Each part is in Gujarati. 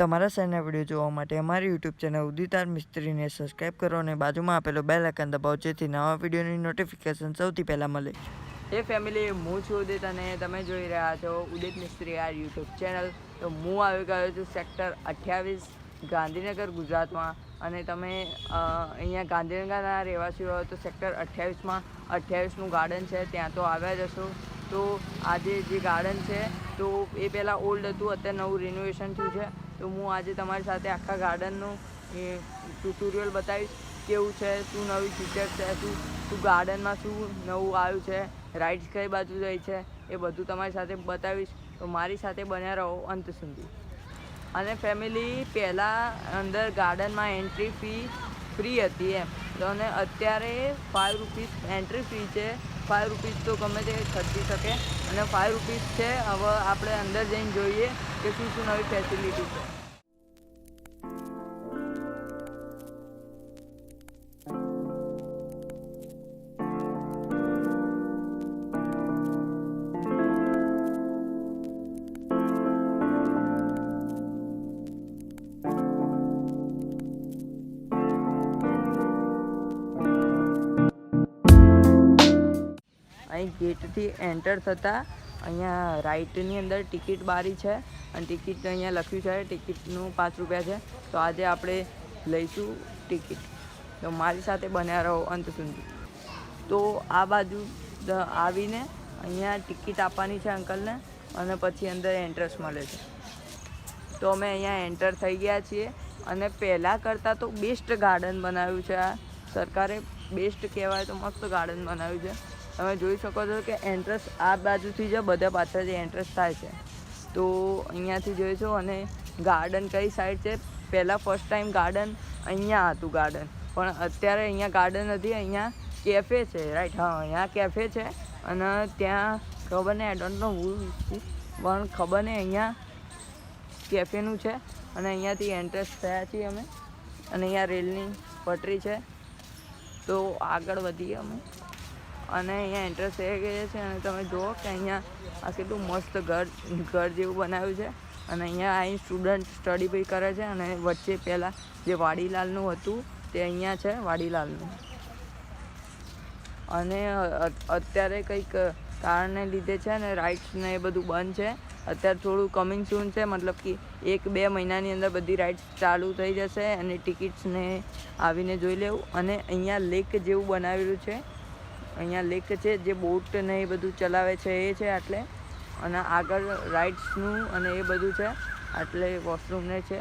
તમારા શહેરના વીડિયો જોવા માટે અમારી યુટ્યુબ ચેનલ ઉદિતાર મિસ્ત્રીને સબસ્ક્રાઇબ કરો અને બાજુમાં આપેલો બેલ આઇકન દબાવો, જેથી નવા વિડીયોની નોટિફિકેશન સૌથી પહેલાં મળે. એ ફેમિલી હું છું ઉદિત અને તમે જોઈ રહ્યા છો ઉદિત મિસ્ત્રી આ યુટ્યુબ ચેનલ તો હું આવી ગયો છું સેક્ટર અઠ્યાવીસ, ગાંધીનગર, ગુજરાતમાં. અને તમે અહીંયા ગાંધીનગરના રહેવાસીઓ હોય તો સેક્ટર અઠ્યાવીસમાં, અઠ્યાવીસનું ગાર્ડન છે, ત્યાં તો આવ્યા જ હશો. તો આજે જે ગાર્ડન છે, તો એ પહેલાં ઓલ્ડ હતું, અત્યારે નવું રિનોવેશન થયું છે. તો હું આજે તમારી સાથે આખા ગાર્ડનનું ટ્યુટોરિયલ બતાવીશ, કેવું છે, શું નવી ફીચર છે, શું શું ગાર્ડનમાં શું નવું આવ્યું છે રાઇડ્સ કઈ બાજુ જાય છે, એ બધું તમારી સાથે બતાવીશ. તો મારી સાથે બન્યા રહો અંત સુધી. અને ફેમિલી પહેલાં અંદર ગાર્ડનમાં એન્ટ્રી ફી ફ્રી હતી એમ. તો અને અત્યારે ફાઇવ રૂપીસ એન્ટ્રી ફી છે. ફાઇવ રૂપીસ તો ગમે તે ખર્ચી શકે. અને ફાઇવ રૂપીસ છે, હવે આપણે અંદર જઈને જોઈએ કે શું શું નવી ફેસિલિટી છે. અહીં ગેટથી એન્ટર થતાં અહીંયા રાઇટની અંદર ટિકિટ બારી છે અને ટિકિટ અહીંયા લખ્યું છે ટિકિટનું પાંચ રૂપિયા છે. તો આજે આપણે લઈશું ટિકિટ તો મારી સાથે બન્યા રહો અંત સુધી. તો આ બાજુ આવીને અહીંયા ટિકિટ આપવાની છે અંકલને અને પછી અંદર એન્ટ્રન્સ મળે છે. તો અમે અહીંયા એન્ટર થઈ ગયા છીએ અને પહેલાં કરતાં તો બેસ્ટ ગાર્ડન બનાવ્યું છે આ. સરકારે બેસ્ટ કહેવાય તો મસ્ત ગાર્ડન બનાવ્યું છે. તમે જોઈ શકો છો કે એન્ટ્રન્સ આ બાજુથી જ બધા પાછળથી એન્ટ્રન્સ થાય છે. તો અહીંયાથી જોઈશું અને ગાર્ડન કઈ સાઈડ છે? પહેલાં ફર્સ્ટ ટાઈમ ગાર્ડન અહીંયા હતું ગાર્ડન પણ અત્યારે અહીંયા ગાર્ડન નથી, અહીંયા કેફે છે રાઈટ હા, અહીંયા કેફે છે. અને ત્યાં ખબર નહીં આઈ ડોન્ટ નો પણ ખબર નહીં, અહીંયા કેફેનું છે. અને અહીંયાથી એન્ટ્રન્સ થયા છીએ અમે. અને અહીંયા રેલની પટરી છે. તો આગળ વધીએ અમે. અને અહીંયા એન્ટ્રન્સ થઈ ગઈ છે અને તમે જુઓ કે અહીંયા આ કેટલું મસ્ત ઘર ઘર જેવું બનાવ્યું છે. અને અહીંયા અહીં સ્ટુડન્ટ સ્ટડી બી કરે છે અને વચ્ચે પહેલાં જે વાડીલાલનું હતું તે અહીંયા છે, વાડીલાલનું. અને અત્યારે કંઈક કારણને લીધે છે ને રાઇડ્સને એ બધું બંધ છે. અત્યારે થોડું કમિંગ સૂન છે, મતલબ કે એક બે મહિનાની અંદર બધી રાઇડ્સ ચાલુ થઈ જશે અને ટિકિટ્સને આવીને જોઈ લેવું. અને અહીંયા લેક જેવું બનાવેલું છે. અહીંયા લેક છે જે બોટ ને એ બધું ચલાવે છે એ છે આટલે. અને આગળ રાઇડ્સનું અને એ બધું છે આટલે વોશરૂમ ને છે.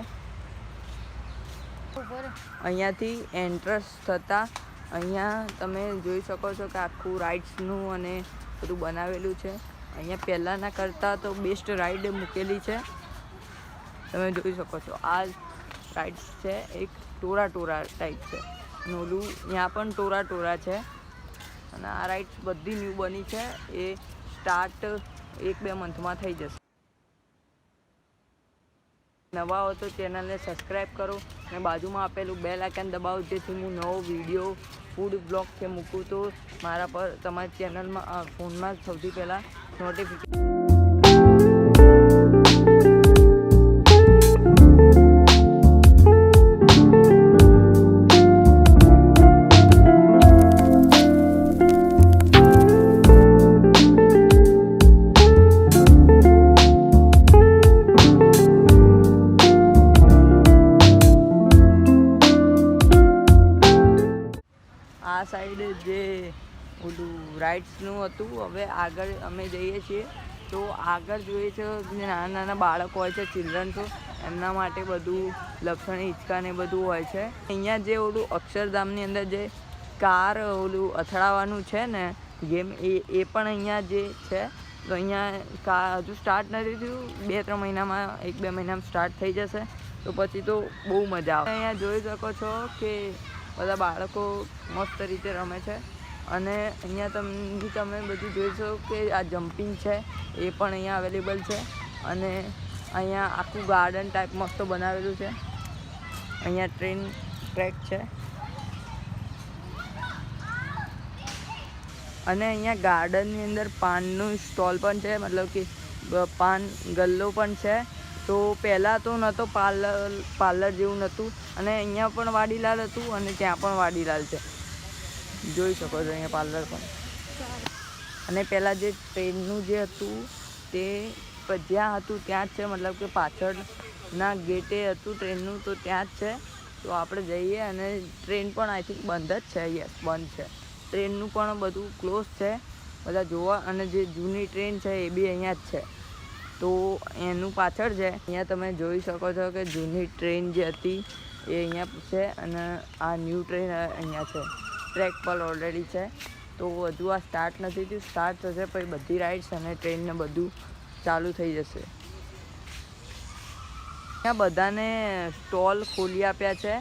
અહીંયાથી એન્ટ્રન્સ થતાં અહીંયા તમે જોઈ શકો છો કે આખું રાઇડ્સનું અને બધું બનાવેલું છે. અહીંયા પહેલાંના કરતાં તો બેસ્ટ રાઇડ મૂકેલી છે. તમે જોઈ શકો છો આ રાઇડ્સ છે એક ટોરા ટોરા ટાઈપ છે. નોલું ત્યાં પણ ટોરા ટોરા છે. અને આ રાઇડ્સ બધી ન્યૂ બની છે. એ સ્ટાર્ટ એક બે મંથમાં થઈ જશે. નવા હો તો ચેનલને સબસ્ક્રાઈબ કરો અને બાજુમાં આપેલું બેલ આઇકન દબાવો, જેથી હું નવો વીડિયો, ફૂડ બ્લોગ કે મૂકું તો મારા પર તમારી ચેનલમાં ફોનમાં સૌથી પહેલાં નોટિફિકેશન આ સાઈડ જે ઓલું રાઇડ્સનું હતું, હવે આગળ અમે જઈએ છીએ. તો આગળ જોઈએ છે નાના નાના બાળકો હોય છે ચિલ્ડ્રન તો એમના માટે બધું લક્ષણી, હિંચકા ને બધું હોય છે. અહીંયા જે ઓલું અક્ષરધામની અંદર જે કાર ઓલું અથડાવાનું છે ને, ગેમ એ એ પણ અહીંયા જે છે, તો અહીંયા કા, હજુ સ્ટાર્ટ નથી થયું. બે ત્રણ મહિનામાં એક બે મહિનામાં સ્ટાર્ટ થઈ જશે. તો પછી તો બહુ મજા આવે. અહીંયા જોઈ શકો છો કે બધા બાળકો મસ્ત રીતે રમે છે. અને અહીંયા તમને તમે બધું જોઈશો કે આ જમ્પિંગ છે, એ પણ અહીંયા અવેલેબલ છે. અને અહીંયા આખું ગાર્ડન ટાઈપ મસ્ત બનાવેલું છે. અહીંયા ટ્રેન ટ્રેક છે. અને અહીંયા ગાર્ડનની અંદર પાનનું સ્ટોલ પણ છે, મતલબ કે પાન ગલ્લો પણ છે. તો પહેલાં તો નહોતો પાર્લર પાર્લર જેવું નહોતું અને અહીંયા પણ વાડીલાલ હતું અને ત્યાં પણ વાડીલાલ છે. જોઈ શકો છો અહીંયા પાર્લર પણ. અને પહેલાં જે ટ્રેનનું જે હતું તે જ્યાં હતું ત્યાં જ છે, મતલબ કે પાછળના ગેટે હતું ટ્રેનનું તો ત્યાં જ છે. તો આપણે જઈએ અને ટ્રેન પણ આઈ થિંક બંધ જ છે, યસ, બંધ છે. ટ્રેનનું પણ બધું ક્લોઝ છે, બધા જોવા અને જે જૂની ટ્રેન છે એ બી અહીંયા જ છે. તો એનું પાછળ છે. અહીંયા તમે જોઈ શકો છો કે જૂની ટ્રેન જે હતી એ અહીંયા છે અને આ ન્યૂ ટ્રેન અહીંયા છે. ટ્રેક પર ઓલરેડી છે. તો હજુ આ સ્ટાર્ટ નથી થયું. સ્ટાર્ટ થશે પછી બધી રાઇડ્સ અને ટ્રેનને બધું ચાલુ થઈ જશે. અહીંયા બધાને સ્ટોલ ખોલી આપ્યા છે.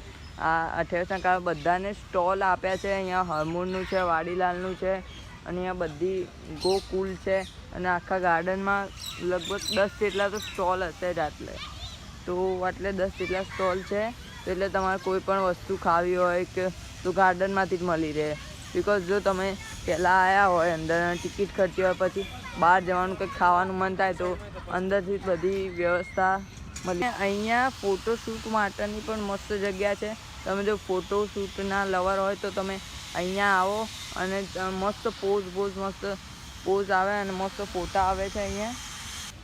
આ અઠ્યાવીસના કાળ બધાને સ્ટોલ આપ્યા છે. અહીંયા હરમોનનું છે, વાડીલાલનું છે અને અહીંયા બધી ગોકુલ છે અને આખા ગાર્ડનમાં લગભગ દસ જેટલા તો સ્ટોલ હશે જ આટલે તો આટલે દસ જેટલા સ્ટોલ છે એટલે તમારે કોઈ પણ વસ્તુ ખાવી હોય કે તો ગાર્ડનમાંથી જ મળી રહે. બિકોઝ જો તમે પહેલાં આવ્યા હોય અંદર ટિકિટ ખર્ચી હોય પછી બહાર જવાનું કંઈક ખાવાનું મન થાય તો અંદરથી બધી વ્યવસ્થા મળી અહીંયા ફોટોશૂટ માટેની પણ મસ્ત જગ્યા છે. તમે જો ફોટોશૂટના લવર હોય તો તમે અહીંયા આવો. અને મસ્ત પોઝ પોઝ, મસ્ત પોઝ આવે અને મસ્ત ફોટા આવે છે અહીંયા.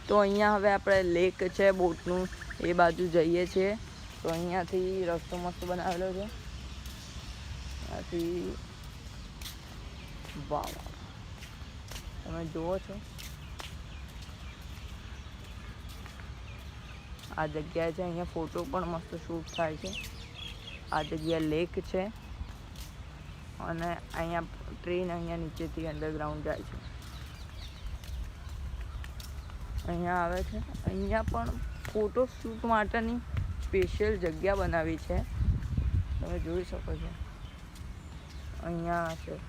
તો અહીંયા હવે આપણે લેક છે, બોટનું, એ બાજુ જઈએ છીએ. તો અહીંયાથી રસ્તો મસ્ત બનાવેલો છે. આથી વાહ તમે જુઓ છો. આ જગ્યા છે, અહીંયા ફોટો પણ મસ્ત શૂટ થાય છે. આ જગ્યા લેક છે. અને અહીંયા ટ્રેન અહીંયા નીચેથી અંડરગ્રાઉન્ડ જાય છે. અહીંયા આવે છે. અહીંયા પણ ફોટો શૂટ માટેની સ્પેશિયલ જગ્યા બનાવી છે. તમે જોઈ શકો છો. અહીંયા છે.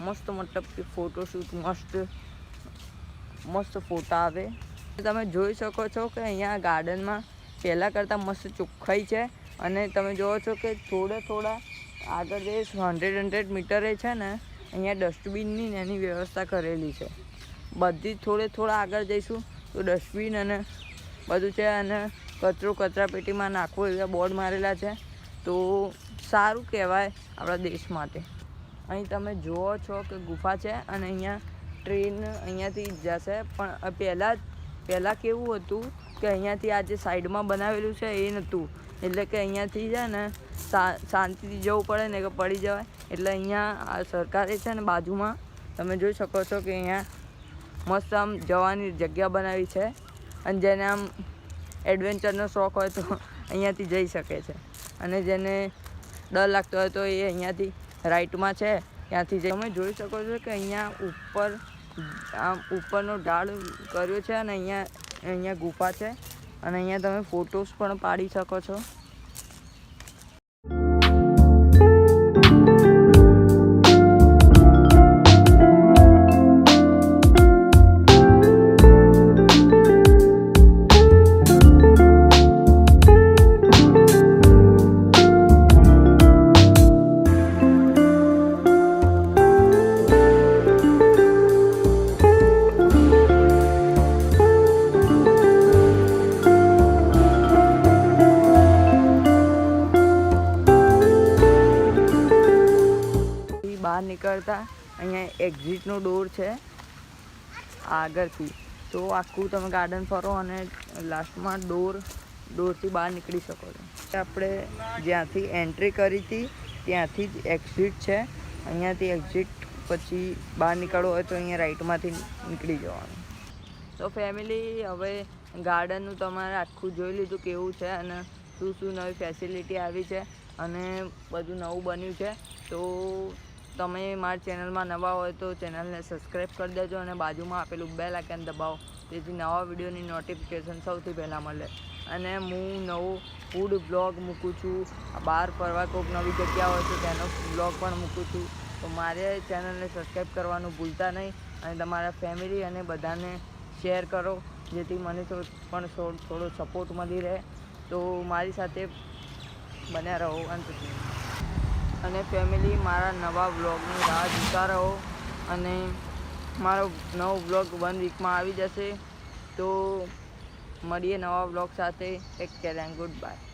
મસ્ત મતલબ કે ફોટોશૂટ મસ્ત મસ્ત ફોટા આવે. તમે જોઈ શકો છો કે અહીંયા ગાર્ડનમાં પહેલાં કરતાં મસ્ત ચોખ્ખાઈ છે. અને તમે જુઓ છો કે થોડા થોડા આગળ જે હંડ્રેડ હંડ્રેડ મીટરે છે ને, અહીંયા ડસ્ટબિનની એની વ્યવસ્થા કરેલી છે. બધી થોડે થોડા આગળ જઈશું, તો ડસ્ટબિન અને બધું છે અને કચરો કચરાપેટીમાં નાખવો એવા બોર્ડ મારેલા છે. તો સારું કહેવાય આપણા દેશ માટે. અહીં તમે જુઓ છો કે ગુફા છે અને અહીંયા ટ્રેન અહીંયાથી જશે, પણ પહેલાં પહેલાં કેવું હતું કે અહીંયાથી આ જે સાઈડમાં બનાવેલું છે એ નહોતું. એટલે કે અહીંયાથી છે ને શાંતિથી જવું પડે ને કે પડી જવાય. એટલે અહીંયા આ સરકારે છે ને બાજુમાં તમે જોઈ શકો છો કે અહીંયા મસ્ત આમ જવાની જગ્યા બનાવી છે. અને જેને આમ એડવેન્ચરનો શોખ હોય તો અહીંયાથી જઈ શકે છે. અને જેને ડર લાગતો હોય તો એ અહીંયાથી રાઈટમાં છે. ત્યાંથી જઈ તમે જોઈ શકો છો કે અહીંયા ઉપર, આમ ઉપરનો ઢાળ કર્યો છે અને અહીંયા અહીંયા ગુફા છે અને અહીંયા તમે ફોટોસ પણ પાડી શકો છો. નીકળતા અહીંયા એક્ઝિટનો ડોર છે આગળથી. તો આખું તમે ગાર્ડન ફરો અને લાસ્ટમાં ડોર ડોરથી બહાર નીકળી શકો છો. આપણે જ્યાંથી એન્ટ્રી કરી હતી, ત્યાંથી જ એક્ઝિટ છે. અહીંયાથી એક્ઝિટ પછી બહાર નીકળવું હોય તો અહીંયા રાઈટમાંથી નીકળી જવાનું. તો ફેમિલી હવે ગાર્ડનનું તમારે આખું જોઈ લીધું કેવું છે અને શું શું નવી ફેસિલિટી આવી છે અને બધું નવું બન્યું છે. તો તમે મારી ચેનલમાં નવા હોય તો ચેનલને સબસ્ક્રાઈબ કરી દેજો અને બાજુમાં આપેલું બેલ આઇકન દબાવો. જેથી નવા વિડીયોની નોટિફિકેશન સૌથી પહેલાં મળે. અને હું નવું ફૂડ બ્લોગ મૂકું છું. બહાર ફરવા કોઈક નવી જગ્યા હોય તો તેનો બ્લોગ પણ મૂકું છું. તો મારે ચેનલને સબસ્ક્રાઈબ કરવાનું ભૂલતા નહીં અને તમારા ફેમિલી અને બધાને શેર કરો, જેથી મને પણ થોડો સપોર્ટ મળી રહે. તો મારી સાથે બન્યા રહો અંત અને ફેમિલી મારા નવા બ્લોગની રાહ જોતા રહો અને મારો નવો બ્લોગ વન વીકમાં આવી જશે. તો મળીએ નવા બ્લોગ સાથે. Take care and goodbye